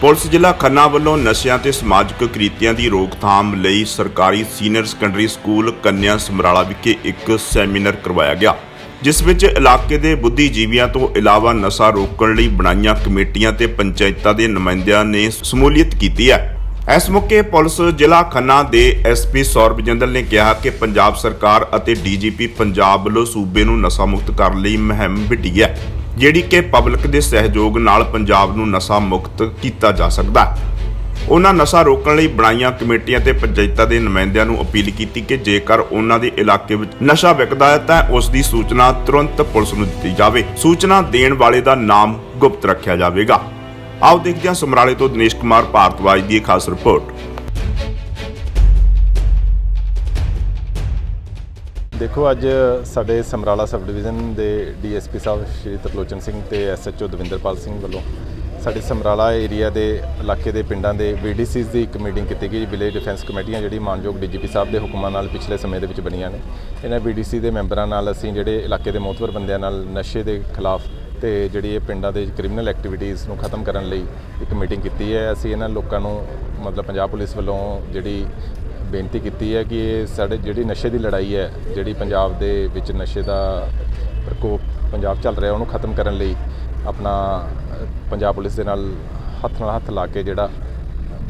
Police ਜ਼ਿਲ੍ਹਾ ਖੰਨਾ ਵੱਲੋਂ ਨਸ਼ਿਆਂ ਤੇ ਸਮਾਜਿਕ ਕ੍ਰਿਤੀਆਂ ਦੀ ਰੋਕਥਾਮ ਲਈ ਸਰਕਾਰੀ ਸੀਨੀਅਰ ਸੈਕੰਡਰੀ ਸਕੂਲ ਕੰਨਿਆ ਸਮਰਾਲਾ ਵਿਖੇ ਇੱਕ ਸੈਮੀਨਾਰ ਕਰਵਾਇਆ ਗਿਆ, ਜਿਸ ਵਿੱਚ ਇਲਾਕੇ ਦੇ ਬੁੱਧੀਜੀਵੀਆਂ ਤੋਂ ਇਲਾਵਾ ਨਸ਼ਾ ਰੋਕਣ ਲਈ ਬਣਾਈਆਂ ਕਮੇਟੀਆਂ ਤੇ ਪੰਚਾਇਤਾਂ ਦੇ ਨੁਮਾਇੰਦਿਆਂ ਨੇ ਸਮੂਲੀਅਤ ਕੀਤੀ ਹੈ। ਇਸ ਮੌਕੇ ਪੁਲਿਸ ਜ਼ਿਲ੍ਹਾ ਖੰਨਾ ਦੇ ਐਸਪੀ ਸੌਰਭ ਜੰਦਲ ਨੇ ਕਿਹਾ ਕਿ ਪੰਜਾਬ ਸਰਕਾਰ ਅਤੇ ਡੀਜੀਪੀ ਪੰਜਾਬ ਵੱਲੋਂ ਸੂਬੇ ਨੂੰ ਨਸ਼ਾ ਮੁਕਤ ਕਰਨ ਲਈ ਮੁਹਿੰਮ ਵਿੱਢੀ ਹੈ। ਜਿਹੜੀ ਕਿ ਪਬਲਿਕ ਦੇ ਸਹਿਯੋਗ ਨਾਲ ਪੰਜਾਬ ਨੂੰ ਨਸ਼ਾ ਮੁਕਤ ਕੀਤਾ ਜਾ ਸਕਦਾ ਹੈ। ਉਹਨਾਂ ਨਸ਼ਾ ਰੋਕਣ ਲਈ ਬਣਾਈਆਂ ਕਮੇਟੀਆਂ ਤੇ ਪੰਚਾਇਤਾਂ ਦੇ ਨੁਮਾਇੰਦਿਆਂ ਨੂੰ ਅਪੀਲ ਕੀਤੀ ਕਿ ਜੇਕਰ ਉਹਨਾਂ ਦੇ ਇਲਾਕੇ ਵਿੱਚ ਨਸ਼ਾ ਵਿਕਦਾ ਹੈ ਤਾਂ ਉਸ ਦੀ ਸੂਚਨਾ ਤੁਰੰਤ ਪੁਲਿਸ ਨੂੰ ਦਿੱਤੀ ਜਾਵੇ। ਸੂਚਨਾ ਦੇਣ ਵਾਲੇ ਦਾ ਨਾਮ ਗੁਪਤ ਰੱਖਿਆ ਜਾਵੇਗਾ। ਆਓ ਦੇਖਦੇ ਹਾਂ ਸਮਰਾਲੇ ਤੋਂ ਦਿਨੇਸ਼ ਕੁਮਾਰ, ਭਾਰਤਵਾਜ ਦੀ ਖਾਸ ਰਿਪੋਰਟ। ਦੇਖੋ, ਅੱਜ ਸਾਡੇ ਸਮਰਾਲਾ ਸਬ ਡਿਵੀਜ਼ਨ ਦੇ ਡੀਐਸਪੀ ਸਾਹਿਬ ਸ਼੍ਰੀ ਤਰਲੋਚਨ ਸਿੰਘ ਤੇ ਐਸਐਚਓ ਦਵਿੰਦਰਪਾਲ ਸਿੰਘ ਵੱਲੋਂ ਸਾਡੇ ਸਮਰਾਲਾ ਏਰੀਆ ਦੇ ਇਲਾਕੇ ਦੇ ਪਿੰਡਾਂ ਦੇ ਬੀਡੀਸੀਜ਼ ਦੀ ਇੱਕ ਮੀਟਿੰਗ ਕੀਤੀ ਗਈ ਵਿਲੇਜ ਡਿਫੈਂਸ ਕਮੇਟੀਆਂ ਜਿਹੜੀ ਮਾਨਯੋਗ ਡੀਜੀਪੀ ਸਾਹਿਬ ਦੇ ਹੁਕਮਾਂ ਨਾਲ ਪਿਛਲੇ ਸਮੇਂ ਦੇ ਵਿੱਚ ਬਣੀਆਂ ਨੇ। ਇਹਨਾਂ ਬੀਡੀਸੀ ਦੇ ਮੈਂਬਰਾਂ ਨਾਲ ਅਸੀਂ ਜਿਹੜੇ ਇਲਾਕੇ ਦੇ ਮੋਤਵਰ ਬੰਦਿਆਂ ਨਾਲ ਨਸ਼ੇ ਦੇ ਖਿਲਾਫ ਤੇ ਜਿਹੜੀ ਇਹ ਪਿੰਡਾਂ ਦੇ ਕ੍ਰਿਮੀਨਲ ਐਕਟੀਵਿਟੀਜ਼ ਨੂੰ ਖਤਮ ਕਰਨ ਲਈ ਇੱਕ ਮੀਟਿੰਗ ਕੀਤੀ ਹੈ। ਅਸੀਂ ਇਹਨਾਂ ਲੋਕਾਂ ਨੂੰ ਮਤਲਬ ਪੰਜਾਬ ਪੁਲਿਸ ਵੱਲੋਂ ਜਿਹੜੀ ਬੇਨਤੀ ਕੀਤੀ ਹੈ ਕਿ ਇਹ ਸਾਡੇ ਜਿਹੜੀ ਨਸ਼ੇ ਦੀ ਲੜਾਈ ਹੈ, ਜਿਹੜੀ ਪੰਜਾਬ ਦੇ ਵਿੱਚ ਨਸ਼ੇ ਦਾ ਪ੍ਰਕੋਪ ਪੰਜਾਬ ਚੱਲ ਰਿਹਾ, ਉਹਨੂੰ ਖਤਮ ਕਰਨ ਲਈ ਆਪਣਾ ਪੰਜਾਬ ਪੁਲਿਸ ਦੇ ਨਾਲ ਹੱਥ ਨਾਲ ਹੱਥ ਲਾ ਕੇ ਜਿਹੜਾ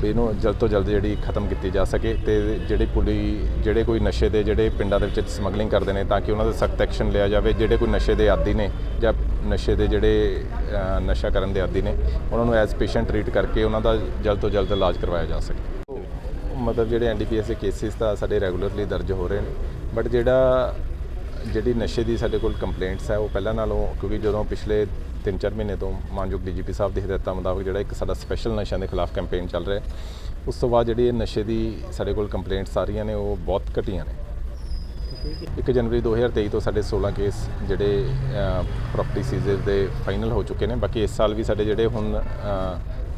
ਇਹਨੂੰ ਜਲਦ ਤੋਂ ਜਲਦ ਜਿਹੜੀ ਖਤਮ ਕੀਤੀ ਜਾ ਸਕੇ ਤੇ ਜਿਹੜੀ ਪੁਲੀ, ਜਿਹੜੇ ਕੋਈ ਨਸ਼ੇ ਦੇ ਜਿਹੜੇ ਪਿੰਡਾਂ ਦੇ ਵਿੱਚ ਸਮਗਲਿੰਗ ਕਰਦੇ ਨੇ ਤਾਂ ਕਿ ਉਹਨਾਂ ਦੇ ਸਖਤ ਐਕਸ਼ਨ ਲਿਆ ਜਾਵੇ, ਜਿਹੜੇ ਕੋਈ ਨਸ਼ੇ ਦੇ ਆਦੀ ਨੇ ਜਾਂ ਨਸ਼ੇ ਦੇ ਜਿਹੜੇ ਨਸ਼ਾ ਕਰਨ ਦੇ ਆਦੀ ਨੇ, ਉਹਨਾਂ ਨੂੰ ਐਜ਼ ਪੇਸ਼ੈਂਟ ਟਰੀਟ ਕਰਕੇ ਉਹਨਾਂ ਦਾ ਜਲਦ ਤੋਂ ਜਲਦ ਇਲਾਜ ਕਰਵਾਇਆ ਜਾ ਸਕੇ। ਮਤਲਬ ਜਿਹੜੇ ਐਨਡੀਪੀਐਸ ਦੇ ਕੇਸਿਸ ਤਾਂ ਸਾਡੇ ਰੈਗੂਲਰਲੀ ਦਰਜ ਹੋ ਰਹੇ ਨੇ। ਬਟ ਜਿਹੜਾ, ਜਿਹੜੀ ਨਸ਼ੇ ਦੀ ਸਾਡੇ ਕੋਲ ਕੰਪਲੇਂਟਸ ਹੈ, ਉਹ ਪਹਿਲਾਂ ਨਾਲੋਂ, ਕਿਉਂਕਿ ਜਦੋਂ ਪਿਛਲੇ 3-4 ਮਹੀਨੇ ਤੋਂ ਮਾਨਯੋਗ ਡੀਜੀਪੀ ਸਾਹਿਬ ਦੀ ਹਦਾਇਤਾਂ ਮੁਤਾਬਕ ਜਿਹੜਾ ਇੱਕ ਸਾਡਾ ਸਪੈਸ਼ਲ ਨਸ਼ਿਆਂ ਦੇ ਖਿਲਾਫ ਕੈਂਪੇਨ ਚੱਲ ਰਿਹਾ ਉਸ ਤੋਂ ਬਾਅਦ ਜਿਹੜੀ ਇਹ ਨਸ਼ੇ ਦੀ ਸਾਡੇ ਕੋਲ ਕੰਪਲੇਂਟਸ ਆ ਰਹੀਆਂ ਨੇ, ਉਹ ਬਹੁਤ ਘਟੀਆਂ ਨੇ। 1 ਜਨਵਰੀ 2023 ਤੋਂ ਸਾਡੇ 16 ਕੇਸ ਜਿਹੜੇ ਪ੍ਰਾਪਰਟੀ ਸੀਜ਼ਰ ਦੇ ਫਾਈਨਲ ਹੋ ਚੁੱਕੇ ਨੇ। ਬਾਕੀ ਇਸ ਸਾਲ ਵੀ ਸਾਡੇ ਜਿਹੜੇ ਹੁਣ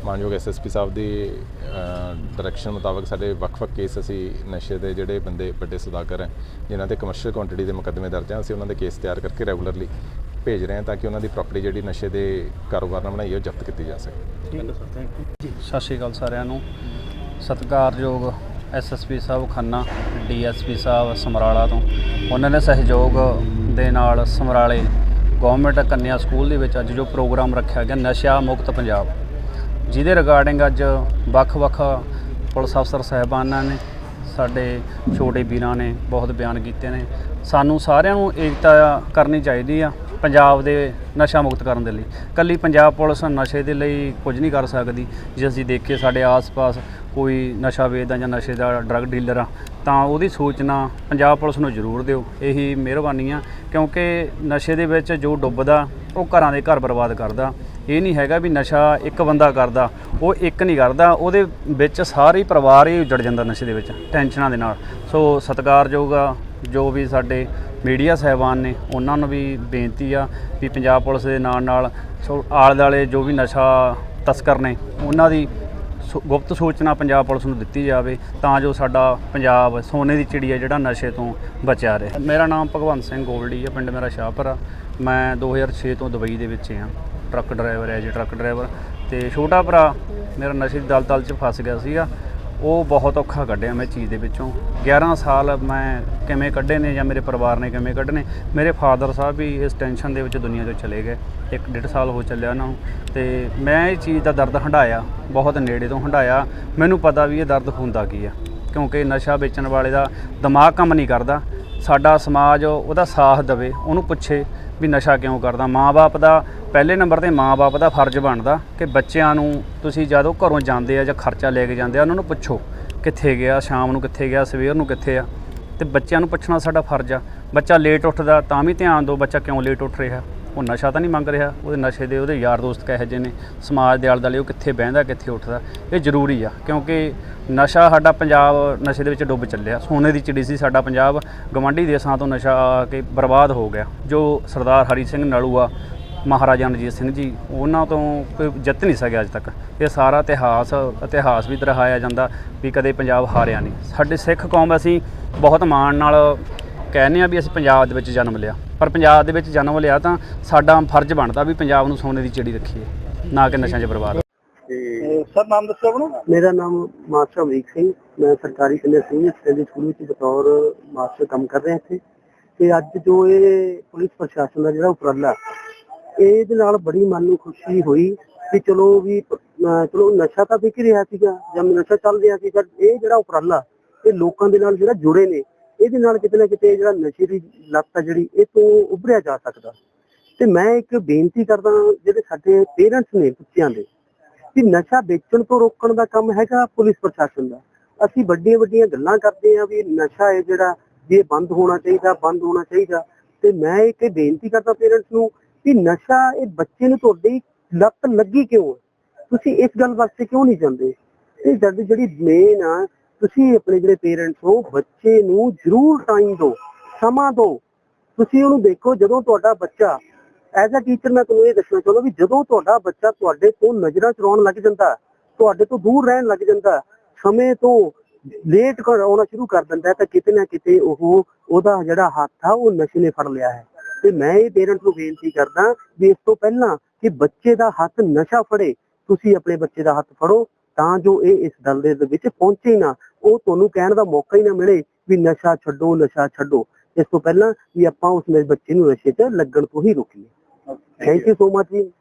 ਮਾਨਯੋਗ ਐਸਐਸਪੀ ਸਾਹਿਬ ਦੀ ਡਾਇਰੈਕਸ਼ਨ ਮੁਤਾਬਕ ਸਾਡੇ ਵੱਖ-ਵੱਖ ਕੇਸ ਅਸੀਂ ਨਸ਼ੇ ਦੇ ਜਿਹੜੇ ਬੰਦੇ ਵੱਡੇ ਸੁਦਾਗਰ ਹੈ ਜਿਨ੍ਹਾਂ ਤੇ ਕਮਰਸ਼ੀਅਲ ਕੁਆਂਟੀਟੀ ਦੇ ਮੁਕੱਦਮੇ ਦਰਜ ਹਨ ਅਸੀਂ ਉਹਨਾਂ ਦੇ ਕੇਸ ਤਿਆਰ ਕਰਕੇ ਰੈਗੂਲਰਲੀ ਭੇਜ ਰਹੇ ਹਾਂ ਤਾਂ ਕਿ ਉਹਨਾਂ ਦੀ ਪ੍ਰਾਪਰਟੀ ਜਿਹੜੀ ਨਸ਼ੇ ਦੇ ਕਾਰੋਬਾਰ ਨਾਲ ਬਣਾਈ ਹੈ ਉਹ ਜ਼ਬਤ ਕੀਤੀ ਜਾ ਸਕੇ। ਸਤਿ ਸ਼੍ਰੀ ਅਕਾਲ ਸਾਰਿਆਂ ਨੂੰ। ਸਤਿਕਾਰਯੋਗ ਐਸਐਸਪੀ ਸਾਹਿਬ ਖੰਨਾ ਡੀਐਸਪੀ ਸਾਹਿਬ ਸਮਰਾਲਾ ਤੋਂ। ਉਹਨਾਂ ਦੇ ਸਹਿਯੋਗ ਦੇ ਨਾਲ ਸਮਰਾਲੇ ਗਵਰਨਮੈਂਟ ਕੰਨਿਆ ਸਕੂਲ ਦੇ ਵਿੱਚ ਅੱਜ ਜੋ ਪ੍ਰੋਗਰਾਮ ਰੱਖਿਆ ਗਿਆ ਨਸ਼ਾ ਮੁਕਤ ਪੰਜਾਬ। ਜਿਹਦੇ ਰਿਗਾਰਡਿੰਗ ਅੱਜ ਵੱਖ-ਵੱਖ ਪੁਲਿਸ ਅਫਸਰ ਸਾਹਿਬਾਨਾਂ ਨੇ, ਸਾਡੇ ਛੋਟੇ ਵੀਰਾਂ ਨੇ ਬਹੁਤ ਬਿਆਨ ਕੀਤੇ ਨੇ। ਸਾਨੂੰ ਸਾਰਿਆਂ ਨੂੰ ਏਕਤਾ ਕਰਨੀ ਚਾਹੀਦੀ ਆ ਪੰਜਾਬ ਦੇ ਨਸ਼ਾ ਮੁਕਤ ਕਰਨ ਦੇ ਲਈ। ਕੱਲੀ ਪੰਜਾਬ ਪੁਲਿਸ ਨਸ਼ੇ ਦੇ ਲਈ ਕੁਝ ਨਹੀਂ ਕਰ ਸਕਦੀ। ਜੇ ਅਸੀਂ ਦੇਖੀਏ ਸਾਡੇ ਆਸ-ਪਾਸ ਕੋਈ ਨਸ਼ਾ ਵੇਚਦਾ ਜਾਂ ਨਸ਼ੇ ਦਾ ਡਰੱਗ ਡੀਲਰ ਆ, ਤਾਂ ਉਹਦੀ ਸੂਚਨਾ ਪੰਜਾਬ ਪੁਲਿਸ ਨੂੰ ਜ਼ਰੂਰ ਦਿਓ। ਇਹੀ ਮਿਹਰਬਾਨੀ ਆ, ਕਿਉਂਕਿ ਨਸ਼ੇ ਦੇ ਵਿੱਚ ਜੋ ਡੁੱਬਦਾ, ਉਹ ਘਰਾਂ ਦੇ ਘਰ ਬਰਬਾਦ ਕਰਦਾ। ਇਹ ਨਹੀਂ ਹੈਗਾ ਵੀ ਨਸ਼ਾ ਇੱਕ ਬੰਦਾ ਕਰਦਾ, ਉਹ ਇੱਕ ਨਹੀਂ ਕਰਦਾ, ਉਹਦੇ ਵਿੱਚ ਸਾਰੇ ਪਰਿਵਾਰ ਹੀ ਉਜੜ ਜਾਂਦਾ ਨਸ਼ੇ ਦੇ ਵਿੱਚ, ਟੈਨਸ਼ਨਾਂ ਦੇ ਨਾਲ। ਸੋ ਸਤਿਕਾਰਯੋਗ ਆ ਜੋ ਵੀ ਸਾਡੇ ਮੀਡੀਆ ਸਹਿਬਾਨ ਨੇ, ਉਹਨਾਂ ਨੂੰ ਵੀ ਬੇਨਤੀ ਆ ਵੀ ਪੰਜਾਬ ਪੁਲਿਸ ਦੇ ਨਾਲ ਨਾਲ ਸੋ ਆਲੇ ਦੁਆਲੇ ਜੋ ਵੀ ਨਸ਼ਾ ਤਸਕਰ ਨੇ, ਉਹਨਾਂ ਦੀ ਸੁ- ਗੁਪਤ ਸੂਚਨਾ ਪੰਜਾਬ ਪੁਲਿਸ ਨੂੰ ਦਿੱਤੀ ਜਾਵੇ, ਤਾਂ ਜੋ ਸਾਡਾ ਪੰਜਾਬ ਸੋਨੇ ਦੀ ਚਿੜੀ ਹੈ ਜਿਹੜਾ ਨਸ਼ੇ ਤੋਂ ਬਚਿਆ ਰਹੇ। ਮੇਰਾ ਨਾਮ ਭਗਵੰਤ ਸਿੰਘ ਗੋਲਡੀ ਹੈ ਪਿੰਡ ਮੇਰਾ ਸ਼ਾਹਪੁਰ ਆ। ਮੈਂ 2006 ਤੋਂ ਦੁਬਈ ਦੇ ਵਿੱਚ ਹਾਂ ਟਰੱਕ ਡਰਾਈਵਰ ਹੈ ਜੀ, ਟਰੱਕ ਡਰਾਈਵਰ। ਤੇ ਛੋਟਾ ਭਰਾ ਮੇਰਾ ਨਸ਼ੇ ਦੀ ਦਲਦਲ 'ਚ ਫਸ ਗਿਆ ਸੀਗਾ। ਉਹ ਬਹੁਤ ਔਖਾ ਕੱਢਿਆ ਮੈਂ ਚੀਜ਼ ਦੇ ਵਿੱਚੋਂ। 11 ਸਾਲ ਮੈਂ ਕਿਵੇਂ ਕੱਢੇ ਨੇ ਜਾਂ ਮੇਰੇ ਪਰਿਵਾਰ ਨੇ ਕਿਵੇਂ ਕੱਢਨੇ ਮੇਰੇ ਫਾਦਰ ਸਾਹਿਬ ਵੀ ਇਸ ਟੈਨਸ਼ਨ ਦੇ ਵਿੱਚ ਦੁਨੀਆ ਤੋਂ ਚਲੇ ਗਏ। ਇੱਕ ਡੇਢ ਸਾਲ ਹੋ ਚੱਲਿਆ ਉਹਨਾਂ ਨੂੰ। ਤੇ ਮੈਂ ਇਹ ਚੀਜ਼ ਦਾ ਦਰਦ ਹੰਡਾਇਆ ਬਹੁਤ ਨੇੜੇ ਤੋਂ ਹੰਡਾਇਆ ਮੈਨੂੰ ਪਤਾ ਵੀ ਇਹ ਦਰਦ ਹੁੰਦਾ ਕੀ ਆ, ਕਿਉਂਕਿ ਨਸ਼ਾ ਵੇਚਣ ਵਾਲੇ ਦਾ ਦਿਮਾਗ ਕੰਮ ਨਹੀਂ ਕਰਦਾ। ਸਾਡਾ ਸਮਾਜ ਉਹਦਾ ਸਾਥ ਦੇਵੇ, ਉਹਨੂੰ ਪੁੱਛੇ। ਵੀ ਨਸ਼ਾ ਕਿਉਂ ਕਰਦਾ? ਮਾਂ-ਬਾਪ ਦਾ ਪਹਿਲੇ ਨੰਬਰ ਤੇ ਮਾਂ-ਬਾਪ ਦਾ ਫਰਜ਼ ਬਣਦਾ ਕਿ ਬੱਚਿਆਂ ਨੂੰ ਤੁਸੀਂ ਜਦੋਂ ਘਰੋਂ ਜਾਂਦੇ ਆ ਜਾਂ ਖਰਚਾ ਲੈ ਕੇ ਜਾਂਦੇ ਆ, ਉਹਨਾਂ ਨੂੰ ਪੁੱਛੋ ਕਿੱਥੇ ਗਿਆ, ਸ਼ਾਮ ਨੂੰ ਕਿੱਥੇ ਗਿਆ, ਸਵੇਰ ਨੂੰ ਕਿੱਥੇ ਆ। ਤੇ ਬੱਚਿਆਂ ਨੂੰ ਪੁੱਛਣਾ ਸਾਡਾ ਫਰਜ਼ ਆ। ਬੱਚਾ ਲੇਟ ਉੱਠਦਾ ਤਾਂ ਵੀ ਧਿਆਨ ਦਿਓ ਬੱਚਾ ਕਿਉਂ ਲੇਟ ਉੱਠ ਰਿਹਾ। ਉਹ ਨਸ਼ਾ ਤਾਂ ਨਹੀਂ ਮੰਗ ਰਿਹਾ, ਉਹਦੇ ਨਸ਼ੇ ਦੇ ਉਹਦੇ ਯਾਰ ਦੋਸਤ ਕਹੇ ਜਿਹੇ ਨੇ, ਸਮਾਜ ਦੇ ਆਲੇ ਦੁਆਲੇ ਉਹ ਕਿੱਥੇ ਬਹਿੰਦਾ, ਕਿੱਥੇ ਉੱਠਦਾ, ਇਹ ਜ਼ਰੂਰੀ ਆ, ਕਿਉਂਕਿ ਨਸ਼ਾ ਸਾਡਾ ਪੰਜਾਬ ਨਸ਼ੇ ਦੇ ਵਿੱਚ ਡੁੱਬ ਚੱਲਿਆ। ਸੋਨੇ ਦੀ ਚਿੜੀ ਸੀ ਸਾਡਾ ਪੰਜਾਬ, ਗਵਾਂਢੀ ਦੇਸ਼ਾਂ ਤੋਂ ਨਸ਼ਾ ਆ ਕੇ ਬਰਬਾਦ ਹੋ ਗਿਆ। ਜੋ ਸਰਦਾਰ ਹਰੀ ਸਿੰਘ ਨਲੂਆ ਮਹਾਰਾਜਾ ਰਣਜੀਤ ਸਿੰਘ ਜੀ, ਉਹਨਾਂ ਤੋਂ ਕੋਈ ਜਿੱਤ ਨਹੀਂ ਸਕਿਆ ਅੱਜ ਤੱਕ। ਇਹ ਸਾਰਾ ਇਤਿਹਾਸ ਇਤਿਹਾਸ ਵੀ ਦਰਹਾਇਆ ਜਾਂਦਾ ਵੀ ਕਦੇ ਪੰਜਾਬ ਹਾਰਿਆ ਨਹੀਂ। ਸਾਡੇ ਸਿੱਖ ਕੌਮ ਅਸੀਂ ਬਹੁਤ ਮਾਣ ਨਾਲ ਕਹਿੰਦੇ ਆ ਵੀ ਅਸੀਂ ਪੰਜਾਬ ਦੇ ਵਿੱਚ ਜਨਮ ਲਿਆ। ਪਰ ਪੰਜਾਬ ਦੇ ਵਿੱਚ ਜਨਮ ਲਿਆ ਤਾਂ ਸਾਡਾ ਫਰਜ਼ ਬਣਦਾ ਵੀ ਪੰਜਾਬ ਨੂੰ ਸੋਨੇ ਦੀ ਚਿੜੀ ਰੱਖੀਏ ਨਾ ਕਿ ਨਸ਼ਿਆਂ 'ਚ ਬਰਬਾਦ ਤੇ ਸਰ ਨਾਮ ਦੱਸੋ ਆਪਣਾ। ਮੇਰਾ ਨਾਮ ਮਾਸਟਰ ਅਮਰੀਕ ਸਿੰਘ ਮੈਂ ਸਰਕਾਰੀ ਕਨਿਆ ਸੀਨੀਅਰ ਸੈਕੰਡਰੀ ਸਕੂਲ ਵਿੱਚ ਬਤੌਰ ਮਾਸਟਰ ਕੰਮ ਕਰ ਰਿਹਾ ਇੱਥੇ। ਤੇ ਅੱਜ ਜੋ ਇਹ ਪੁਲਿਸ ਪ੍ਰਸ਼ਾਸਨ ਦਾ ਜਿਹੜਾ ਉਪਰਾਲਾ ਇਹਦੇ ਨਾਲ ਬੜੀ ਮਨ ਨੂੰ ਖੁਸ਼ੀ ਹੋਈ ਕਿ ਚਲੋ ਵੀ ਚਲੋ ਨਸ਼ਾ ਤਾਂ ਵਿਕ ਰਿਹਾ ਸੀਗਾ ਜਾਂ ਨਸ਼ਾ ਚੱਲ ਰਿਹਾ ਸੀ ਪਰ ਇਹ ਜਿਹੜਾ ਉਪਰਾਲਾ ਇਹ ਲੋਕਾਂ ਦੇ ਨਾਲ ਜਿਹੜਾ ਜੁੜੇ ਨੇ ਇਹਦੇ ਨਾਲ ਕਿਤੇ ਨਾ ਕਿਤੇ ਜਿਹੜਾ ਨਸ਼ੇ ਦੀ ਲੱਤ ਆ ਜਿਹੜੀ, ਇਹ ਤੋਂ ਉੱਭਰਿਆ ਜਾ ਸਕਦਾ। ਤੇ ਮੈਂ ਇੱਕ ਬੇਨਤੀ ਕਰਦਾ ਜਿਹੜੇ ਸਾਡੇ ਪੇਰੈਂਟਸ ਨੇ ਬੱਚਿਆਂ ਦੇ, ਕਿ ਨਸ਼ਾ ਵੇਚਣ ਤੋਂ ਰੋਕਣ ਦਾ ਕੰਮ ਹੈਗਾ ਪੁਲਿਸ ਪ੍ਰਸ਼ਾਸਨ ਦਾ। ਅਸੀਂ ਵੱਡੀਆਂ ਵੱਡੀਆਂ ਗੱਲਾਂ ਕਰਦੇ ਆ ਵੀ ਨਸ਼ਾ ਹੈ ਜਿਹੜਾ ਇਹ ਬੰਦ ਹੋਣਾ ਚਾਹੀਦਾ, ਬੰਦ ਹੋਣਾ ਚਾਹੀਦਾ। ਤੇ ਮੈਂ ਇੱਕ ਇਹ ਬੇਨਤੀ ਕਰਦਾ ਪੇਰੈਂਟਸ ਨੂੰ ਕਿ ਨਸ਼ਾ ਇਹ ਬੱਚੇ ਨੂੰ ਤੁਹਾਡੀ ਲੱਤ ਲੱਗੀ ਕਿਉਂ ਹੈ? ਤੁਸੀਂ ਇਸ ਗੱਲ ਵਾਸਤੇ ਕਿਉਂ ਨਹੀਂ ਜਾਂਦੇ? ਇਹ ਜਦ ਜਿਹੜੀ ਮੇਨ ਆ ਤੁਸੀਂ ਆਪਣੇ ਜਿਹੜੇ ਪੇਰੈਂਟਸ ਹੋ, ਬੱਚੇ ਨੂੰ ਜ਼ਰੂਰ ਟਾਈਮ ਦਿਓ, ਸਮਾਂ ਦਿਓ। ਤੁਸੀਂ ਉਹਨੂੰ ਦੇਖੋ, ਜਦੋਂ ਤੁਹਾਡਾ ਬੱਚਾ ਐਜ਼ ਅ ਟੀਚਰ ਮੈਂ ਤੁਹਾਨੂੰ ਇਹ ਦੱਸਣਾ ਚਾਹੁੰਦਾ ਵੀ ਜਦੋਂ ਤੁਹਾਡਾ ਬੱਚਾ ਤੁਹਾਡੇ ਤੋਂ ਨਜ਼ਰਾਂ ਚੁਰਾਉਣ ਲੱਗ ਜਾਂਦਾ, ਤੁਹਾਡੇ ਤੋਂ ਦੂਰ ਰਹਿਣ ਲੱਗ ਜਾਂਦਾ, ਸਮੇਂ ਤੋਂ ਲੇਟ ਆਉਣਾ ਸ਼ੁਰੂ ਕਰ ਦਿੰਦਾ ਤਾਂ ਕਿਤੇ ਨਾ ਕਿਤੇ ਉਹ ਉਹਦਾ ਜਿਹੜਾ ਹੱਥ ਆ, ਉਹ ਨਸ਼ੇ ਨੇ ਫੜ ਲਿਆ ਹੈ। ਤੇ ਮੈਂ ਇਹ ਪੇਰੈਂਟਸ ਨੂੰ ਬੇਨਤੀ ਕਰਦਾ ਵੀ ਇਸ ਤੋਂ ਪਹਿਲਾਂ ਕਿ ਬੱਚੇ ਦਾ ਹੱਥ ਨਸ਼ਾ ਫੜੇ, ਤੁਸੀਂ ਆਪਣੇ ਬੱਚੇ ਦਾ ਹੱਥ ਫੜੋ, ਤਾਂ ਜੋ ਇਹ ਇਸ ਦਲ ਦੇ ਵਿੱਚ ਪਹੁੰਚੇ ਨਾ। ਉਹ ਤੁਹਾਨੂੰ ਕਹਿਣ ਦਾ ਮੌਕਾ ਹੀ ਨਾ ਮਿਲੇ ਵੀ ਨਸ਼ਾ ਛੱਡੋ ਨਸ਼ਾ ਛੱਡੋ। ਇਸ ਤੋਂ ਪਹਿਲਾਂ ਵੀ ਆਪਾਂ ਉਸ ਬੱਚੇ ਨੂੰ ਨਸ਼ੇ 'ਚ ਲੱਗਣ ਤੋਂ ਹੀ ਰੋਕੀਏ। Thank you so much ji.